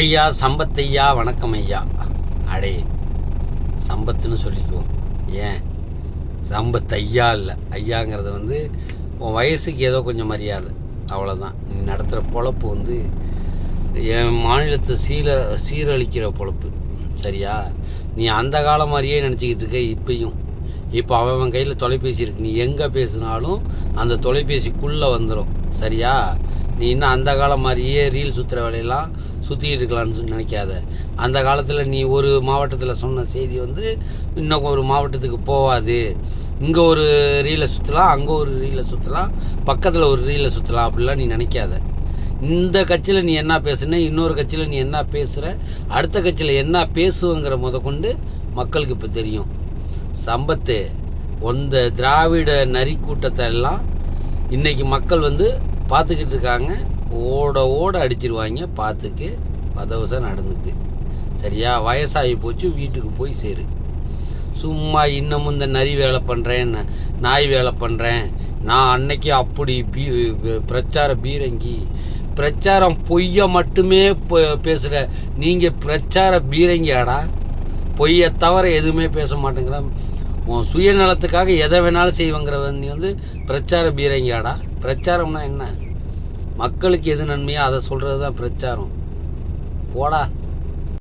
ஐயா சம்பத்தையா வணக்கம் ஐயா அடே சம்பத்துன்னு சொல்லிக்குவோம். ஏன்? சம்பத் ஐயா இல்லை. ஐயாங்கிறது வந்து உன் வயசுக்கு ஏதோ கொஞ்சம் மரியாதை. அவ்வளோதான் நீ நடத்துகிற பொழப்பு வந்து என் மாநிலத்தை சீர சீரழிக்கிற பொழப்பு. சரியா? நீ அந்த காலம் மாதிரியே நினச்சிக்கிட்டு இருக்க இப்பையும். இப்போ அவன் அவன் கையில் தொலைபேசி இருக்கு. நீ எங்கே பேசினாலும் அந்த தொலைபேசிக்குள்ளே வந்துடும் சரியா? நீ இன்னும் அந்த காலம் மாதிரியே ரீல் சுற்றுற வேலையெல்லாம் சுற்றிக்கிட்டு இருக்கலாம்னு சொல்லி நினைக்காத. அந்த காலத்தில் நீ ஒரு மாவட்டத்தில் சொன்ன செய்தி வந்து இன்னும் ஒரு மாவட்டத்துக்கு போகாது இங்கே ஒரு ரீலை சுற்றலாம் அங்கே ஒரு ரீலை சுற்றலாம் பக்கத்தில் ஒரு ரீலை சுற்றலாம் அப்படிலாம் நீ நினைக்காத. இந்த கட்சியில் நீ என்ன பேசுன இன்னொரு கட்சியில் நீ என்ன பேசுகிற அடுத்த கட்சியில் என்ன பேசுவங்கிற முத கொண்டு மக்களுக்கு இப்போ தெரியும். சம்பத்து இந்த திராவிட நரி கூட்டத்தை எல்லாம் இன்றைக்கி மக்கள் வந்து பார்த்துக்கிட்டு இருக்காங்க. ஓட ஓட அடிச்சிருவாங்க. பார்த்துக்கு பதவசம் நடந்துக்கு. சரியா? வயசாகி போச்சு. வீட்டுக்கு போய் சேரு. சும்மா இன்னமும் இந்த நரி வேலை பண்ணுறேன் நாய் வேலை பண்ணுறேன் நான் அன்னைக்கு அப்படி பீ பிரச்சார பீரங்கி. பிரச்சாரம் பொய்யை மட்டுமே பேசுகிற நீங்கள் பிரச்சார பீரங்கியாடா. பொய்யை தவிர எதுவுமே பேச மாட்டேங்கிறான். உன் சுயநலத்துக்காக எதை வேணாலும் செய்வங்கிறவன் நீ வந்து பிரச்சார பீரங்கியாடா. பிரச்சாரம்னா என்ன? மக்களுக்கு எது நன்மையோ அதை சொல்கிறது தான் பிரச்சாரம். போடா.